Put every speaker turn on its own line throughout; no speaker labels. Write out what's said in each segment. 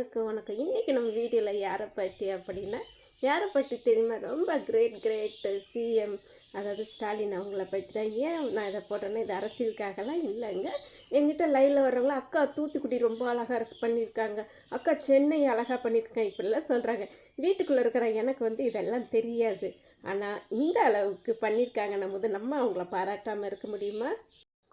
அனைவருக்கும் வணக்கம் இன்றைக்கி நம்ம வீடியோவில் யாரை பற்றி அப்படின்னா யாரை பற்றி தெரியுமா? ரொம்ப கிரேட் கிரேட் சிஎம் அதாவது ஸ்டாலின் அவங்கள பற்றி தான். ஏன் நான் இதை போட்டேன்னா இது அரசியலுக்காகலாம் இல்லைங்க. எங்கிட்ட லைவில் வர்றவங்கள அக்கா தூத்துக்குடி ரொம்ப அழகாக இருக்கு பண்ணியிருக்காங்க. அக்கா சென்னை அழகாக பண்ணியிருக்காங்க இப்படிலாம் சொல்கிறாங்க வீட்டுக்குள்ளே இருக்கிற எனக்கு வந்து இதெல்லாம் தெரியாது. ஆனால் இந்த அளவுக்கு பண்ணியிருக்காங்க. நம்ம நம்ம அவங்கள பாராட்டாமல் இருக்க முடியுமா?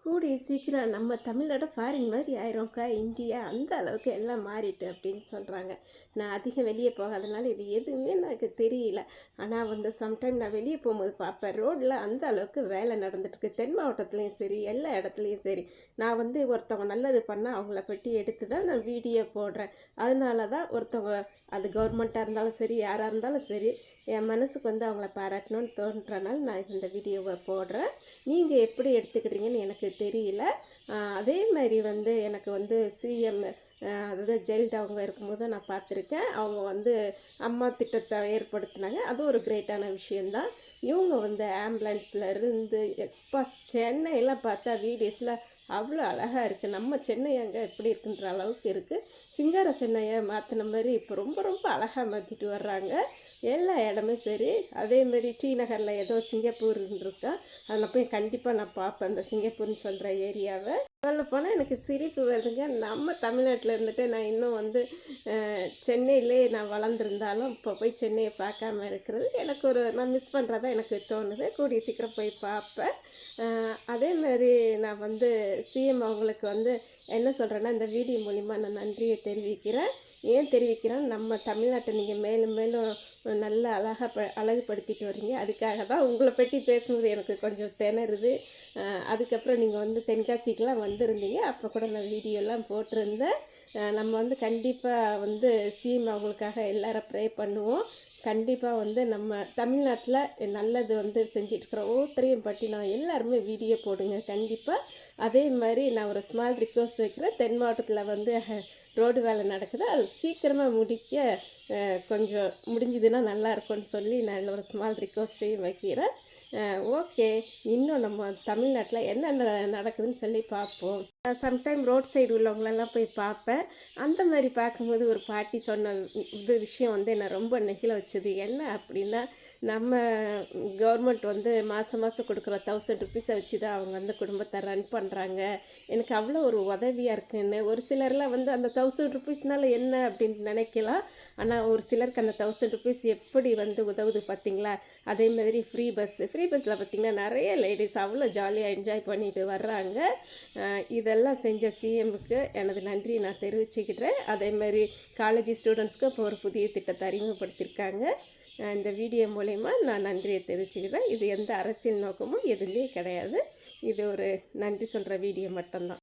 கூடிய சீக்கிரம் நம்ம தமிழோட ஃபாரின் மாதிரி ஆயிரும்க்கா? இந்தியா அந்த அளவுக்கு எல்லாம் மாறிட்டு அப்படின்னு சொல்கிறாங்க நான் அதிகம் வெளியே போகாதனால இது எதுவுமே எனக்கு தெரியல. ஆனால் வந்து சம்டைம் நான் வெளியே போகும்போது பார்ப்பேன். ரோட்டில் அந்த அளவுக்கு வேலை நடந்துட்டுருக்கு. தென் மாவட்டத்துலேயும் சரி எல்லா இடத்துலையும் சரி. நான் வந்து ஒருத்தவங்க நல்லது பண்ணால் அவங்கள பற்றி எடுத்து தான் நான் வீடியோ போடுறேன். அதனால தான் ஒருத்தவங்க அது கவர்மெண்ட்டாக இருந்தாலும் சரி யாராக இருந்தாலும் சரி என் மனசுக்கு வந்து அவங்கள பாராட்டணும்னு தோன்றனால நான் இந்த வீடியோவை போடுறேன். நீங்கள் எப்படி எடுத்துக்கிறீங்கன்னு எனக்கு தெரியல. அதே மாதிரி வந்து எனக்கு வந்து சிஎம் அதாவது ஜெயலலிதா அவங்க இருக்கும்போது நான் பார்த்துருக்கேன். அவங்க வந்து அம்மா திட்டத்தை ஏற்படுத்தினாங்க. அது ஒரு கிரேட்டான விஷயந்தான் இவங்க வந்து ஆம்புலன்ஸில் இருந்து எப்போ சென்னையெல்லாம் பார்த்தா வீடியோஸில் அவ்வளோ அழகாக இருக்குது நம்ம சென்னை அங்கே எப்படி இருக்குன்ற அளவுக்கு இருக்குது சிங்கார சென்னையை மாற்றின மாதிரி இப்போ ரொம்ப ரொம்ப அழகாக மாற்றிட்டு வர்றாங்க. எல்லா இடமும் சரி. அதே மாதிரி டி நகரில் ஏதோ சிங்கப்பூர்னு இருக்கா. அதில் போய் கண்டிப்பாக நான் பார்ப்பேன். அந்த சிங்கப்பூர்னு சொல்கிற ஏரியாவை. சொல்ல போனால் எனக்கு சிரிப்பு வருதுங்க. நம்ம தமிழ்நாட்டில் இருந்துட்டு நான் இன்னும் வந்து சென்னையிலே நான் வளர்ந்துருந்தாலும் இப்போ போய் சென்னையை பார்க்காம இருக்கிறது எனக்கு ஒரு நான் மிஸ் பண்ணுறதா எனக்கு தோணுது. கூடிய சீக்கிரம் போய் பார்ப்பேன். அதே மாதிரி நான் வந்து சிஎம் அவங்களுக்கு வந்து என்ன சொல்கிறேன்னா இந்த வீடியோ மூலிமா நான் நன்றியை தெரிவிக்கிறேன். ஏன் தெரிவிக்கிறேன்? நம்ம தமிழ்நாட்டை நீங்கள் மேலும் மேலும் நல்ல அழகாக ப அழகுபடுத்திட்டு வரீங்க அதுக்காக தான் உங்களை பற்றி பேசும்போது எனக்கு கொஞ்சம் திணறுது. அதுக்கப்புறம் நீங்கள் வந்து தென்காசிக்கெலாம் வந்திருந்தீங்க. அப்போ கூட நான் வீடியோலாம் போட்டிருந்தேன். நம்ம வந்து கண்டிப்பாக வந்து சீம் அவங்களுக்காக எல்லாரும் ப்ரே பண்ணுவோம். கண்டிப்பாக வந்து நம்ம தமிழ்நாட்டில் நல்லது வந்து செஞ்சிட்ருக்கிற ஒவ்வொருத்தரையும் பற்றி நான் எல்லாருமே வீடியோ போடுங்க. கண்டிப்பாக அதே மாதிரி நான் ஒரு ஸ்மால் ரிக்வஸ்ட் வைக்கிறேன் தென் மாவட்டத்தில் வந்து ரோடு வேலை நடக்குது. அது சீக்கிரமாக முடிக்க கொஞ்சம் முடிஞ்சதுன்னா நல்லா இருக்கும்னு சொல்லி நான் இதில் ஒரு ஸ்மால் ரிக்வஸ்ட்டையும் வைக்கிறேன். ஓகே இன்னும் நம்ம தமிழ்நாட்டில் என்னென்ன நடக்குதுன்னு சொல்லி பார்ப்போம். சம்டைம் ரோட் சைடு உள்ளவங்களெல்லாம் போய் பார்ப்பேன். அந்த மாதிரி பார்க்கும்போது ஒரு பாட்டி சொன்ன இது விஷயம் வந்து என்னை ரொம்ப நெகிழ வச்சது. என்ன அப்படின்னா நம்ம கவர்மெண்ட் வந்து மாதம் மாதம் கொடுக்குற தௌசண்ட் ருபீஸை வச்சு தான் அவங்க வந்து குடும்பத்தை ரன் பண்ணுறாங்க எனக்கு அவ்வளோ ஒரு உதவியாக இருக்குன்னு. ஒரு சிலர்லாம் வந்து அந்த தௌசண்ட் ருபீஸ்னால என்ன அப்படின்னு நினைக்கலாம். ஆனால் ஒரு சிலருக்கு அந்த தௌசண்ட் ருபீஸ் எப்படி வந்து உதவுது பார்த்தீங்களா? அதே மாதிரி ஃப்ரீ பஸ் ஃப்ரீ பஸ்ஸில் பார்த்தீங்கன்னா நிறைய லேடிஸ் அவ்வளோ ஜாலியாக என்ஜாய் பண்ணிட்டு வர்றாங்க. இதெல்லாம் செஞ்ச சிஎம்முக்கு எனது நன்றியை நான் தெரிவிச்சுக்கிறேன் அதே மாதிரி காலேஜ் ஸ்டூடெண்ட்ஸ்க்கு இப்போ ஒரு புதிய திட்டத்தை அறிமுகப்படுத்தியிருக்காங்க. இந்த வீடியோ மூலயமா நான் நன்றியை தெரிவிச்சுக்கிறேன் இது எந்த அரசியல் நோக்கமும் எதுவுமே கிடையாது. இது ஒரு நன்றி சொல்கிற வீடியோ மட்டும்தான்.